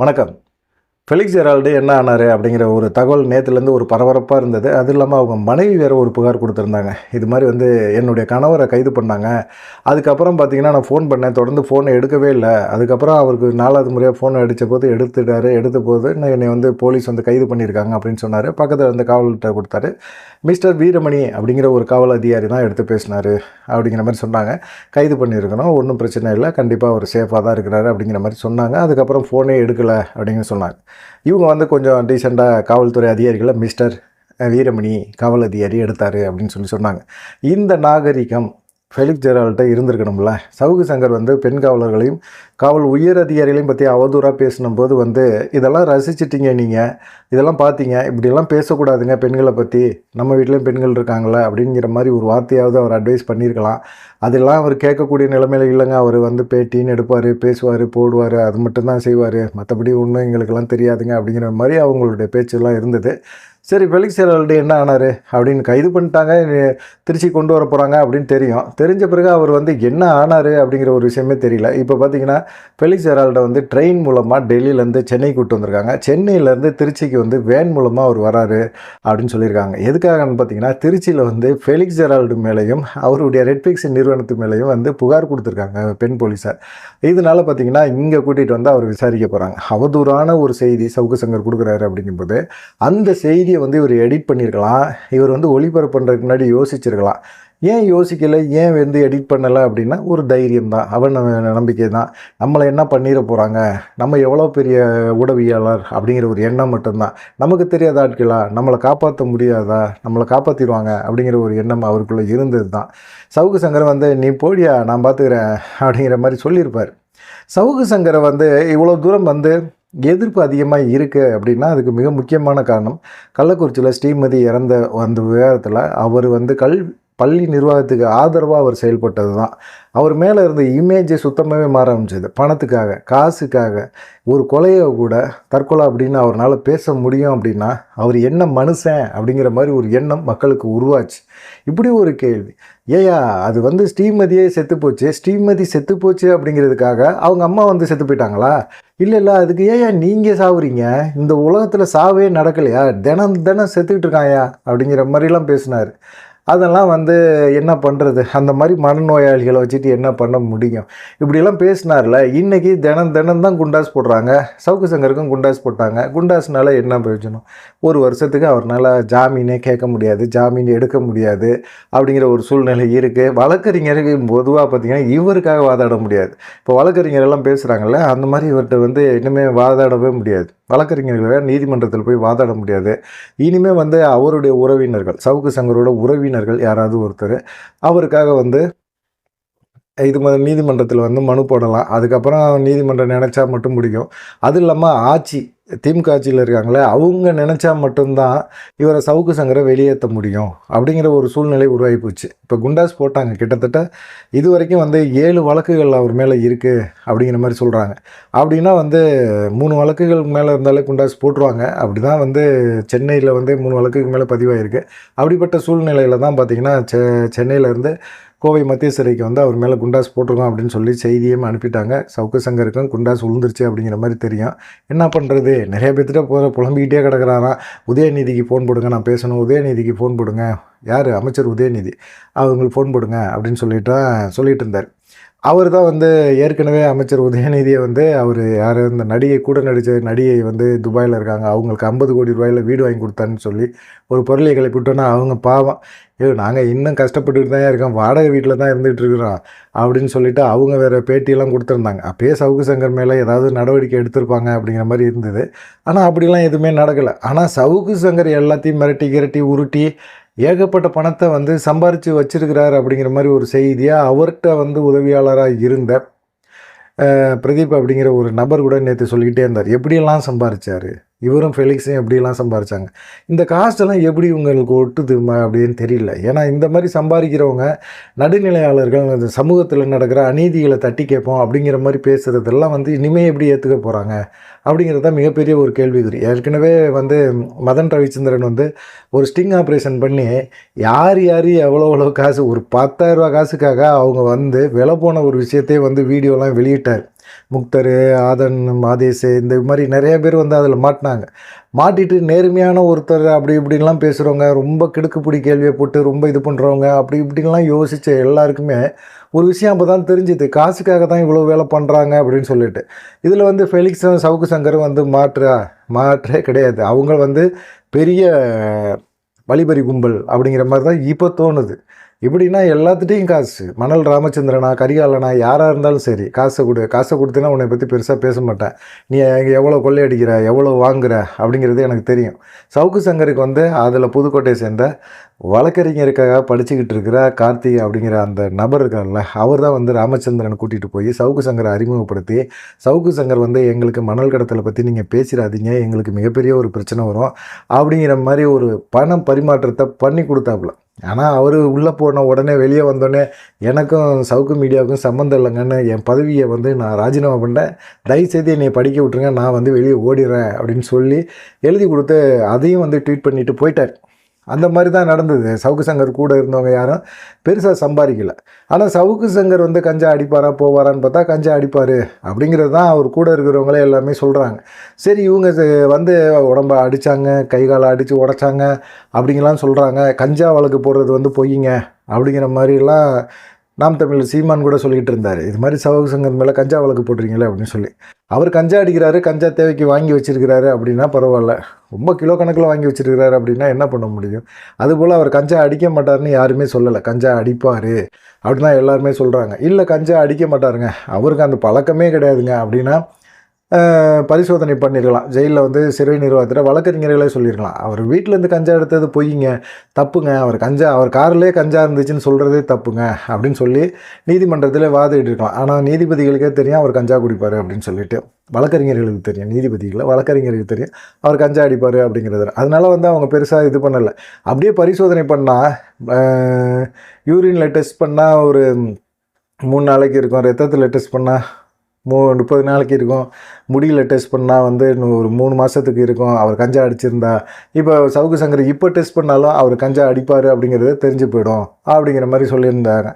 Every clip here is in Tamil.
வணக்கம். ஃபெலிக்ஸ் ஜெரால்டு என்ன ஆனார் அப்படிங்கிற ஒரு தகவல் நேற்றுலேருந்து ஒரு பரபரப்பாக இருந்தது. அது இல்லாமல் அவங்க மனைவி வேறு ஒரு புகார் கொடுத்துருந்தாங்க. இது மாதிரி வந்து என்னுடைய கணவரை கைது பண்ணாங்க. அதுக்கப்புறம் பார்த்தீங்கன்னா நான் ஃபோன் பண்ணேன். தொடர்ந்து ஃபோனை எடுக்கவே இல்லை. அதுக்கப்புறம் அவருக்கு நாலாவது முறையாக ஃபோனை அடித்த போது எடுத்துட்டாரு. எடுத்த போது நான் என்னை வந்து போலீஸ் வந்து கைது பண்ணியிருக்காங்க அப்படின்னு சொன்னார். பக்கத்தில் வந்து காவல்கிட்ட கொடுத்தாரு. மிஸ்டர் வீரமணி அப்படிங்கிற ஒரு காவல் அதிகாரி தான் எடுத்து பேசினார் அப்படிங்கிற மாதிரி சொன்னாங்க. கைது பண்ணியிருக்கணும். ஒன்றும் பிரச்சனை இல்லை. கண்டிப்பாக அவர் சேஃபாக தான் இருக்கிறாரு அப்படிங்கிற மாதிரி சொன்னாங்க. அதுக்கப்புறம் ஃபோனே எடுக்கலை அப்படின்னு சொன்னாங்க. இவங்க வந்து கொஞ்சம் டீசெண்டாக காவல்துறை அதிகாரிகளை மிஸ்டர் வீரமணி காவல் அதிகாரி எடுத்தார் அப்படின்னு சொல்லி சொன்னாங்க. இந்த நாகரிகம் ஃபெலிக்ஸ் ஜெரால்கிட்ட இருந்திருக்கணும்ல. சவுகு சங்கர் வந்து பெண் காவலர்களையும் காவல் உயர் அதிகாரிகளையும் பற்றி அவதூறாக பேசினும்போது வந்து இதெல்லாம் ரசிச்சிட்டிங்க நீங்கள் இதெல்லாம் பார்த்தீங்க இப்படியெல்லாம் பேசக்கூடாதுங்க பெண்களை பற்றி நம்ம வீட்லேயும் பெண்கள் இருக்காங்களே அப்படிங்கிற மாதிரி ஒரு வார்த்தையாவது அவர் அட்வைஸ் பண்ணியிருக்கலாம். அதெல்லாம் அவர் கேட்கக்கூடிய நிலைமையில இல்லைங்க. அவர் வந்து பேட்டின்னு எடுப்பார் பேசுவார் போடுவார் அது மட்டும்தான் செய்வார். மற்றபடி ஒன்றும் எங்களுக்கெல்லாம் தெரியாதுங்க அப்படிங்கிற மாதிரி அவங்களுடைய பேச்செல்லாம் இருந்தது. சரி ஃபெலிக்ஸ் ஹெரால்டு என்ன ஆனார்? அப்படின்னு கைது பண்ணிட்டாங்க திருச்சி கொண்டு வர போகிறாங்க அப்படின்னு தெரியும். தெரிஞ்ச பிறகு அவர் வந்து என்ன ஆனார் அப்படிங்கிற ஒரு விஷயமே தெரியல. இப்போ பார்த்தீங்கன்னா ஃபெலிக்ஸ் ஹெரால்டை வந்து ட்ரெயின் மூலமாக டெல்லியிலேருந்து சென்னை கூட்டு வந்திருக்காங்க. சென்னையிலேருந்து திருச்சிக்கு வந்து வேன் மூலமாக அவர் வராரு அப்படின்னு சொல்லியிருக்காங்க. எதுக்காகன்னு பார்த்தீங்கன்னா திருச்சியில் வந்து ஃபெலிக்ஸ் ஜெரால்டு மேலேயும் அவருடைய ரெட்ஃபிக்ஸ் நிறுவனத்து மேலேயும் வந்து புகார் கொடுத்துருக்காங்க பெண் போலீஸார் இதனால பார்த்தீங்கன்னா இங்கே கூட்டிகிட்டு வந்து அவர் விசாரிக்க போகிறாங்க அவதூறான ஒரு செய்தி சவுக்கு சங்கர் கொடுக்குறாரு அப்படிங்கும்போது அந்த செய்தி செய்தியை வந்து இவர் எடிட் பண்ணியிருக்கலாம். இவர் வந்து ஒளிபரப்பு பண்ணுறதுக்கு முன்னாடி யோசிச்சிருக்கலாம். ஏன் யோசிக்கலை? ஏன் வந்து எடிட் பண்ணலை அப்படின்னா ஒரு தைரியம் தான் அவன் நம்பிக்கை தான் நம்மளை என்ன பண்ணிட போகிறாங்க நம்ம எவ்வளோ பெரிய உடவியாளர் அப்படிங்கிற ஒரு எண்ணம் மட்டும்தான். நமக்கு தெரியாத ஆட்களா? நம்மளை காப்பாற்ற முடியாதா? நம்மளை காப்பாற்றிடுவாங்க அப்படிங்கிற ஒரு எண்ணம் அவருக்குள்ளே இருந்தது தான் சவுக்கு சங்கர் வந்து நீ போடியா? நான் பார்த்துக்கிறேன் அப்படிங்கிற மாதிரி சொல்லியிருப்பார். சவுக்கு சங்கரை வந்து இவ்வளோ தூரம் வந்து எதிர்ப்பு அதிகமாக இருக்குது அப்படின்னா அதுக்கு மிக முக்கியமான காரணம். கள்ளக்குறிச்சியில் ஸ்ரீமதி இறந்த அந்த விவகாரத்தில் அவர் வந்து கல் பள்ளி நிர்வாகத்துக்கு ஆதரவாக அவர் செயல்பட்டது தான் அவர் மேலே இருந்த இமேஜை சுத்தமாகவே மாற ஆரம்பிச்சது. பணத்துக்காக காசுக்காக ஒரு கொலையை கூட தற்கொலை அப்படின்னு அவரால் பேச முடியும் அப்படின்னா அவர் என்ன மனுஷன் அப்படிங்கிற மாதிரி ஒரு எண்ணம் மக்களுக்கு உருவாச்சு. இப்படி ஒரு கேள்வி. ஏயா அது வந்து ஸ்ரீமதியே செத்து போச்சு. ஸ்ரீமதி செத்து போச்சு அப்படிங்கிறதுக்காக அவங்க அம்மா வந்து செத்து போயிட்டாங்களா? இல்லை இல்லை அதுக்கு ஏயா நீங்கள் சாவுறீங்க? இந்த உலகத்தில் சாவே நடக்கலையா? தினம் தினம் செத்துக்கிட்டு இருக்காயா? அப்படிங்கிற மாதிரிலாம் பேசினார். அதெல்லாம் வந்து என்ன பண்ணுறது அந்த மாதிரி மனநோயாளிகளை வச்சுட்டு என்ன பண்ண முடியும்? இப்படியெல்லாம் பேசினார்ல இன்றைக்கி தினம் தினம் தான் குண்டாஸ் போடுறாங்க. சவுக்கு சங்கருக்கும் குண்டாஸ் போட்டாங்க. குண்டாஸ்னால என்ன பிரயோஜனம்? ஒரு வருஷத்துக்கு அவர்னால் ஜாமீனே கேட்க முடியாது ஜாமீன் எடுக்க முடியாது அப்படிங்கிற ஒரு சூழ்நிலை இருக்குது வழக்கறிஞருக்கு பொதுவாக பார்த்திங்கன்னா இவருக்காக வாதாட முடியாது. இப்போ வழக்கறிஞரெல்லாம் பேசுகிறாங்கல்ல அந்த மாதிரி இவர்கிட்ட வந்து இன்னுமே வாதாடவே முடியாது. வழக்கறிஞர்களை நீதிமன்றத்தில் போய் வாதாட முடியாது. இனிமேல் வந்து அவருடைய உறவினர்கள் சவுக்கு சங்கரோட உறவினர்கள் யாராவது ஒருத்தர் அவருக்காக வந்து இது மாதிரி நீதிமன்றத்தில் வந்து மனு போடலாம். அதுக்கப்புறம் நீதிமன்றம் நினச்சா மட்டும் முடியும். அது இல்லாமல் ஆட்சி திமுக ஆட்சியில் இருக்காங்களே அவங்க நினச்சா மட்டும்தான் இவரை சவுக்கு சங்கரை வெளியேற்ற முடியும் அப்படிங்கிற ஒரு சூழ்நிலை உருவாகி போச்சு. இப்போ குண்டாஸ் போட்டாங்க கிட்டத்தட்ட இது வரைக்கும் வந்து ஏழு வழக்குகள் அவர் மேலே இருக்குது அப்படிங்கிற மாதிரி சொல்கிறாங்க அப்படின்னா வந்து மூணு வழக்குகள் மேலே இருந்தாலே குண்டாஸ் போட்டுருவாங்க. அப்படி தான் வந்து சென்னையில் வந்து மூணு வழக்குக்கு மேலே பதிவாயிருக்கு. அப்படிப்பட்ட சூழ்நிலையில் தான் பார்த்திங்கன்னா செ சென்னையிலேருந்து கோவை மத்திய சிறைக்கு வந்து அவர் மேலே குண்டாஸ் போட்டிருக்கோம் அப்படின்னு சொல்லி செய்தியும் அனுப்பிட்டாங்க. சவுக்கு சங்கருக்கும் குண்டாஸ் விழுந்துருச்சு அப்படிங்கிற மாதிரி தெரியும். என்ன பண்ணுறது நிறைய பேர்த்திட்ட போகிற புலம்பிக்கிட்டே கிடக்கிறாராம். உதயநிதிக்கு ஃபோன் போடுங்க நான் பேசணும். உதயநிதிக்கு ஃபோன் போடுங்க. யார்? அமைச்சர் உதயநிதி. அவங்களுக்கு ஃபோன் போடுங்க அப்படின்னு சொல்லிட்டு சொல்லிட்டு இருந்தார். அவர் தான் வந்து ஏற்கனவே அமைச்சர் உதயநிதியை வந்து அவர் யார் இந்த நடிகை கூட நடித்த நடிகை வந்து துபாயில் இருக்காங்க. அவங்களுக்கு ஐம்பது கோடி ரூபாயில் வீடு வாங்கி கொடுத்தான்னு சொல்லி ஒரு பொருளை கிளப்பிவிட்டோன்னா அவங்க பாவம். ஐயோ நாங்கள் இன்னும் கஷ்டப்பட்டுட்டு தான் இருக்கோம். வாடகை வீட்டில் தான் இருந்துகிட்டு இருக்கிறோம் அப்படின்னு சொல்லிட்டு அவங்க வேறு பேட்டியெல்லாம் கொடுத்துருந்தாங்க. அப்பயே சவுக்கு சங்கர் மேலே ஏதாவது நடவடிக்கை எடுத்திருப்பாங்க அப்படிங்கிற மாதிரி இருந்தது. ஆனால் அப்படிலாம் எதுவுமே நடக்கலை. ஆனால் சவுக்கு சங்கர் எல்லாத்தையும் மிரட்டி கிரட்டி உருட்டி ஏகப்பட்ட பணத்தை வந்து சம்பாரித்து வச்சிருக்கிறார் அப்படிங்கிற மாதிரி ஒரு செய்தியாக அவர்கிட்ட வந்து உதவியாளராக இருந்த பிரதீப் அப்படிங்கிற ஒரு நபர் கூட நேற்று சொல்லிக்கிட்டே இருந்தார். எப்படியெல்லாம் சம்பாரித்தார் இவரும் ஃபெலிக்ஸும் எப்படிலாம் சம்பாரித்தாங்க இந்த காஸ்ட்டெல்லாம் எப்படி உங்களுக்கு ஒட்டுது அப்படின்னு தெரியல. ஏன்னா இந்த மாதிரி சம்பாதிக்கிறவங்க நடுநிலையாளர்கள் இந்த சமூகத்தில் நடக்கிற அநீதிகளை தட்டி கேட்போம் அப்படிங்கிற மாதிரி பேசுகிறதெல்லாம் வந்து இனிமேல் எப்படி ஏற்றுக்க போகிறாங்க அப்படிங்கிறது தான் மிகப்பெரிய ஒரு கேள்விக்குறி. ஏற்கனவே வந்து மதன் ரவிச்சந்திரன் வந்து ஒரு ஸ்டிங் ஆப்ரேஷன் பண்ணி யார் யார் எவ்வளோ எவ்வளோ காசு ஒரு பத்தாயிரரூபா காசுக்காக அவங்க வந்து விலை போன ஒரு விஷயத்தையே வந்து வீடியோலாம் வெளியிட்டார். முக்தர் ஆதன் மாதேசு இந்த மாதிரி நிறைய பேர் வந்து அதில் மாட்டினாங்க. மாட்டிட்டு நேர்மையான ஒருத்தர் அப்படி இப்படின்லாம் பேசுகிறவங்க ரொம்ப கிடுக்குப்பிடி கேள்வியை போட்டு ரொம்ப இது பண்ணுறவங்க அப்படி இப்படின்லாம் யோசித்த எல்லாருக்குமே ஒரு விஷயம் அப்போ தான் தெரிஞ்சுது. காசுக்காக தான் இவ்வளோ வேலை பண்ணுறாங்க அப்படின்னு சொல்லிட்டு. இதில் வந்து ஃபெலிக்ஸ் சவுக்கு சங்கரும் வந்து மாற்றா மாற்றே கிடையாது. அவங்க வந்து பெரிய வழிபறி கும்பல் அப்படிங்கிற மாதிரி தான் இப்போ தோணுது. இப்படின்னா எல்லாத்துட்டையும் காசு. மணல் ராமச்சந்திரனா கரிகாலனா யாராக இருந்தாலும் சரி காசை கொடு. காசை கொடுத்தீங்கன்னா உன்னை பற்றி பெருசாக பேச மாட்டேன். நீ இங்கே எவ்வளோ கொள்ளையடிக்கிற எவ்வளோ வாங்குற அப்படிங்கிறது எனக்கு தெரியும். சவுக்கு சங்கருக்கு வந்து அதில் புதுக்கோட்டையை சேர்ந்த வழக்கறிஞருக்காக படிச்சுக்கிட்டு இருக்கிற கார்த்திக் அப்படிங்கிற அந்த நபர் இருக்கார்ல அவர் தான் வந்து ராமச்சந்திரனை கூட்டிகிட்டு போய் சவுக்கு சங்கரை அறிமுகப்படுத்தி சவுக்கு சங்கர் வந்து எங்களுக்கு மணல் கடத்தலை பற்றி நீங்கள் பேசிடாதீங்க எங்களுக்கு மிகப்பெரிய ஒரு பிரச்சனை வரும் அப்படிங்கிற மாதிரி ஒரு பணம் பரிமாற்றத்தை பண்ணி கொடுத்தாப்புல. ஆனால் அவர் உள்ளே போன உடனே வெளியே வந்தோடனே எனக்கும் சவுக்கு மீடியாவுக்கும் சம்மந்தம் இல்லைங்கன்னு என் பதவியை வந்து நான் ராஜினாமா பண்ணேன் தயவுசெய்து என்னை படிக்க விட்ருங்க நான் வந்து வெளியே ஓடிடுறேன் அப்படின்னு சொல்லி எழுதி கொடுத்து அதையும் வந்து ட்வீட் பண்ணிவிட்டு போயிட்டார். அந்த மாதிரி தான் நடந்தது. சவுக்கு சங்கர் கூட இருந்தவங்க யாரும் பெருசாக சம்பாதிக்கல. ஆனால் சவுக்கு சங்கர் வந்து கஞ்சா அடிப்பாரா போவாரான்னு பார்த்தா கஞ்சா அடிப்பார் அப்படிங்கிறது தான் அவர் கூட இருக்கிறவங்களே எல்லாமே சொல்கிறாங்க சரி இவங்க வந்து உடம்ப அடித்தாங்க கை காலை அடித்து உடைச்சாங்க அப்படிங்கலாம் சொல்கிறாங்க கஞ்சா வழக்கு போடுறது வந்து பொய்யுங்க அப்படிங்கிற மாதிரிலாம் நாம் தமிழில் சீமான் கூட சொல்லிக்கிட்டு இருந்தார். இது மாதிரி சவுக்கு சங்கர் மேலே கஞ்சா வழக்கு போடுறீங்களே அப்படின்னு சொல்லி. அவர் கஞ்சா அடிக்கிறாரு கஞ்சா தேவைக்கு வாங்கி வச்சிருக்கிறாரு அப்படின்னா பரவாயில்ல. ரொம்ப கிலோ கணக்கில் வாங்கி வச்சிருக்கிறாரு அப்படின்னா என்ன பண்ண முடியும்? அதுபோல் அவர் கஞ்சா அடிக்க மாட்டாருன்னு யாருமே சொல்லலை. கஞ்சா அடிப்பார் அப்படின்னு தான் எல்லாருமே சொல்கிறாங்க இல்லை கஞ்சா அடிக்க மாட்டாருங்க. அவருக்கு அந்த பழக்கமே கிடையாதுங்க அப்படின்னா பரிசோதனை பண்ணிருக்கலாம். ஜெயிலில் வந்து சிறை நிர்வாகத்தில் வழக்கறிஞர்களே சொல்லியிருக்கலாம் அவர் வீட்டிலேருந்து கஞ்சா எடுத்தது பொய்யுங்க தப்புங்க. அவர் கஞ்சா அவர் கார்லேயே கஞ்சா இருந்துச்சுன்னு சொல்கிறதே தப்புங்க. அப்படின்னு சொல்லி நீதிமன்றத்தில் வாதிட்டு இருக்கலாம். ஆனால் நீதிபதிகளுக்கே தெரியும் அவர் கஞ்சா குடிப்பார் அப்படின்னு சொல்லிட்டு. வழக்கறிஞர்களுக்கு தெரியும். நீதிபதிகளை வழக்கறிஞர்களுக்கு தெரியும். அவர் கஞ்சா அடிப்பார் அப்படிங்கிறது. அதனால் வந்து அவங்க பெருசாக இது பண்ணலை. அப்படியே பரிசோதனை பண்ணால் யூரினில் டெஸ்ட் பண்ணால் ஒரு மூணு நாளைக்கு இருக்கும். ரத்தத்தில் டெஸ்ட் பண்ணால் மூ முப்பது நாளைக்கு இருக்கும். முடியல டெஸ்ட் பண்ணால் வந்து இன்னும் ஒரு மூணு மாதத்துக்கு இருக்கும். அவர் கஞ்சா அடிச்சிருந்தா. இப்போ சவுக்கு சங்கர் இப்போ டெஸ்ட் பண்ணாலும் அவர் கஞ்சா அடிப்பார் அப்படிங்கிறது தெரிஞ்சு போயிடும். அப்படிங்கிற மாதிரி சொல்லியிருந்தாங்க.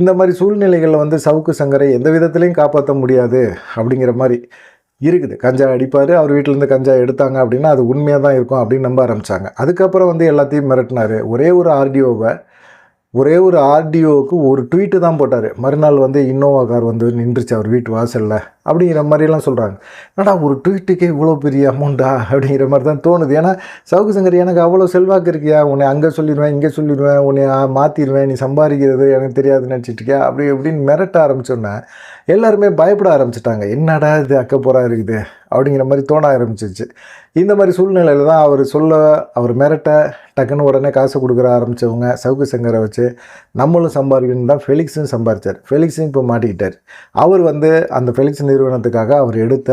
இந்த மாதிரி சூழ்நிலைகளில் வந்து சவுக்கு சங்கரை எந்த விதத்துலையும் காப்பாற்ற முடியாது அப்படிங்கிற மாதிரி இருக்குது. கஞ்சா அடிப்பார் அவர் வீட்டிலேருந்து கஞ்சா எடுத்தாங்க அப்படின்னா அது உண்மையாக தான் இருக்கும் அப்படின்னு நம்ப ஆரம்பித்தாங்க அதுக்கப்புறம் வந்து எல்லாத்தையும் மிரட்டினார். ஒரே ஒரு ஆர்டிஓவை ஒரே ஒரு ஆர்டிஓவுக்கு ஒரு ட்வீட்டு தான் போட்டார். மறுநாள் வந்து இன்னோவா கார் வந்து நின்றுச்சு அவர் வீட்டு வாசலில். அப்படிங்கிற மாதிரிலாம் சொல்கிறாங்க என்னடா ஒரு ட்வீட்டுக்கே இவ்வளோ பெரிய அமௌண்ட்டா அப்படிங்கிற மாதிரி தான் தோணுது. ஏன்னா சவுக்கு சங்கர் எனக்கு அவ்வளோ செல்வாக்கு இருக்கியா? உன்னை அங்கே சொல்லிடுவேன் இங்கே சொல்லிடுவேன் உன்னை மாற்றிடுவேன் நீ சம்பாதிக்கிறது எனக்கு தெரியாது நினச்சிட்டு இருக்கியா? அப்படி இப்படின்னு மிரட்ட ஆரம்பிச்சோன்னே எல்லாருமே பயப்பட ஆரம்பிச்சிட்டாங்க. என்னடா இது அக்கப்போரா இருக்குது? அப்படிங்கிற மாதிரி தோண ஆரம்பிச்சிச்சு. இந்த மாதிரி சூழ்நிலையில் தான் அவர் சொல்ல அவர் மிரட்ட டக்குன்னு உடனே காசு கொடுக்குற ஆரம்பித்தவங்க சவுக்கு சங்கரை வச்சு நம்மளும் சம்பாதிக்கணும் தான் ஃபெலிக்ஸும் சம்பாதிச்சார். ஃபெலிக்ஸும் இப்போ மாட்டிக்கிட்டார். அவர் வந்து அந்த ஃபெலிக்ஸ் நிறுவனத்துக்காக அவர் எடுத்த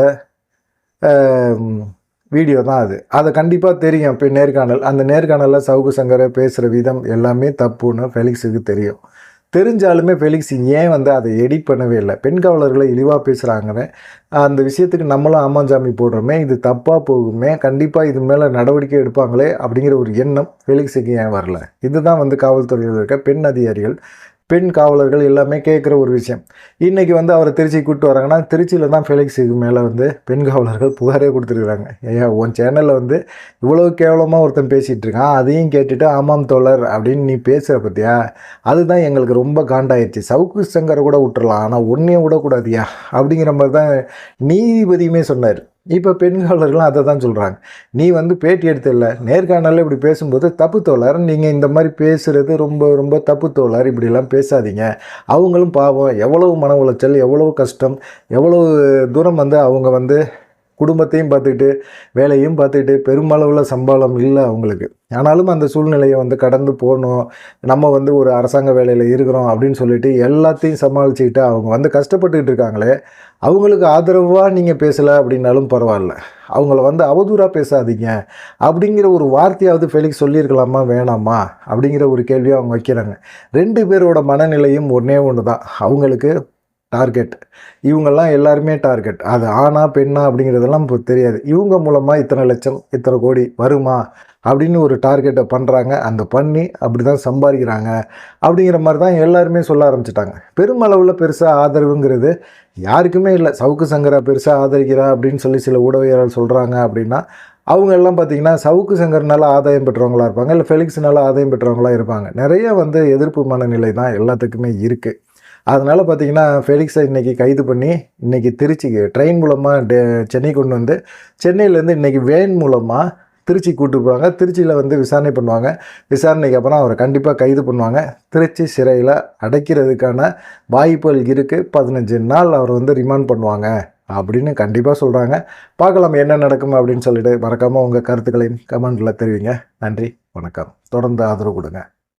வீடியோ தான் அது. அதை கண்டிப்பாக தெரியும். இப்போ நேர்காணல் அந்த நேர்காணலில் சவுக்கு சங்கரை பேசுகிற விதம் எல்லாமே தப்புன்னு ஃபெலிக்ஸுக்கு தெரியும். தெரிஞ்சாலுமே ஃபெலிக்ஸ் ஏன் வந்து அதை எடிட் பண்ணவே இல்லை? பெண் காவலர்களை இழிவாக பேசுகிறாங்கன்னு அந்த விஷயத்துக்கு நம்மளும் ஆமாஞ்சாமி போடுறோமே இது தப்பாக போகுமே கண்டிப்பாக இது மேலே நடவடிக்கை எடுப்பாங்களே அப்படிங்கிற ஒரு எண்ணம் ஃபெலிக்ஸுக்கு ஏன் வரல? இதுதான் வந்து காவல்துறையில் இருக்க பெண் அதிகாரிகள் பெண் காவலர்கள் எல்லாமே கேட்குற ஒரு விஷயம். இன்றைக்கி வந்து அவரை திருச்சி கூப்பிட்டு வராங்கன்னா திருச்சியில் தான் ஃபெலிக்ஸுக்கு மேலே வந்து பெண் காவலர்கள் புகாரே கொடுத்துருக்குறாங்க. ஐயா உன் சேனலில் வந்து இவ்வளோ கேவலமாக ஒருத்தன் பேசிகிட்டு இருக்கான். அதையும் கேட்டுட்டு ஆமாம் தோழர் அப்படின்னு நீ பேசுகிற பற்றியா அதுதான் எங்களுக்கு ரொம்ப காண்டாயிடுச்சு சவுக்கு சங்கரை கூட விட்டுறலாம் ஆனால் ஒன்றையும் விடக்கூடாதியா? அப்படிங்கிற மாதிரி தான் நீதிபதியுமே சொன்னார். இப்போ பெண்காலர்களும் அதை தான் சொல்கிறாங்க நீ வந்து பேட்டி எடுத்தல நேர்காணலில் இப்படி பேசும்போது தப்பு தோழர். நீங்கள் இந்த மாதிரி பேசுகிறது ரொம்ப ரொம்ப தப்பு தோழர். இப்படிலாம் பேசாதீங்க. அவங்களும் பாவம். எவ்வளவு மன உளைச்சல் எவ்வளவு கஷ்டம் எவ்வளவு தூரம் வந்து அவங்க வந்து குடும்பத்தையும் பார்த்துக்கிட்டு வேலையும் பார்த்துக்கிட்டு பெருமளவில் சம்பளம் இல்லை அவங்களுக்கு. ஆனாலும் அந்த சூழ்நிலையை வந்து கடந்து போகணும். நம்ம வந்து ஒரு அரசாங்க வேலையில் இருக்கிறோம் அப்படின்னு சொல்லிட்டு எல்லாத்தையும் சமாளிச்சுக்கிட்டு அவங்க வந்து கஷ்டப்பட்டுக்கிட்டு இருக்காங்களே அவங்களுக்கு ஆதரவாக நீங்கள் பேசலை அப்படின்னாலும் பரவாயில்ல. அவங்கள வந்து அவதூறாக பேசாதீங்க. அப்படிங்கிற ஒரு வார்த்தையாவது ஃபெலிக்ஸ் சொல்லியிருக்கலாமா வேணாமா? அப்படிங்கிற ஒரு கேள்வியை அவங்க வைக்கிறாங்க. ரெண்டு பேரோட மனநிலையும் ஒன்றே ஒன்று தான் அவங்களுக்கு டார்கெட். இவங்கெல்லாம் எல்லாருமே டார்கெட். அது ஆணா பெண்ணா அப்படிங்கிறதெல்லாம் இப்போ தெரியாது. இவங்க மூலமாக இத்தனை லட்சம் இத்தனை கோடி வருமா அப்படின்னு ஒரு டார்கெட்டை பண்ணுறாங்க அந்த பண்ணி அப்படி தான் சம்பாதிக்கிறாங்க. அப்படிங்கிற மாதிரி தான் எல்லாருமே சொல்ல ஆரம்பிச்சிட்டாங்க. பெருமளவில் பெருசாக ஆதரவுங்கிறது யாருக்குமே இல்லை. சவுக்கு சங்கரா பெருசாக ஆதரிக்கிறா அப்படின்னு சொல்லி சில ஊடகவியலாளர் சொல்கிறாங்க அப்படின்னா அவங்க எல்லாம் பார்த்தீங்கன்னா சவுக்கு சங்கர்னால ஆதாயம் பெற்றவங்களா இருப்பாங்க. இல்லை ஃபெலிக்ஸ்னால ஆதாயம் பெற்றவங்களா இருப்பாங்க. நிறைய வந்து எதிர்ப்பு மனநிலை தான் எல்லாத்துக்குமே இருக்குது அதனால் பார்த்தீங்கன்னா ஃபெலிக்ஸை இன்றைக்கி கைது பண்ணி இன்றைக்கி திருச்சிக்கு ட்ரெயின் மூலமாக டே சென்னை கொண்டு வந்து சென்னையிலேருந்து இன்றைக்கி வேன் மூலமாக திருச்சி கூட்டு போவாங்க. திருச்சியில் வந்து விசாரணை பண்ணுவாங்க. விசாரணைக்கு அப்புறம் அவரை கண்டிப்பாக கைது பண்ணுவாங்க. திருச்சி சிறையில் அடைக்கிறதுக்கான வாய்ப்புகள் இருக்குது பதினஞ்சு நாள் அவர் வந்து ரிமாண்ட் பண்ணுவாங்க அப்படின்னு கண்டிப்பாக சொல்கிறாங்க பார்க்கலாம் என்ன நடக்கும் அப்படின்னு சொல்லிட்டு மறக்காமல் உங்கள் கருத்துக்களையும் கமெண்டில் தெரிவிங்க. நன்றி வணக்கம். தொடர்ந்து ஆதரவு கொடுங்க.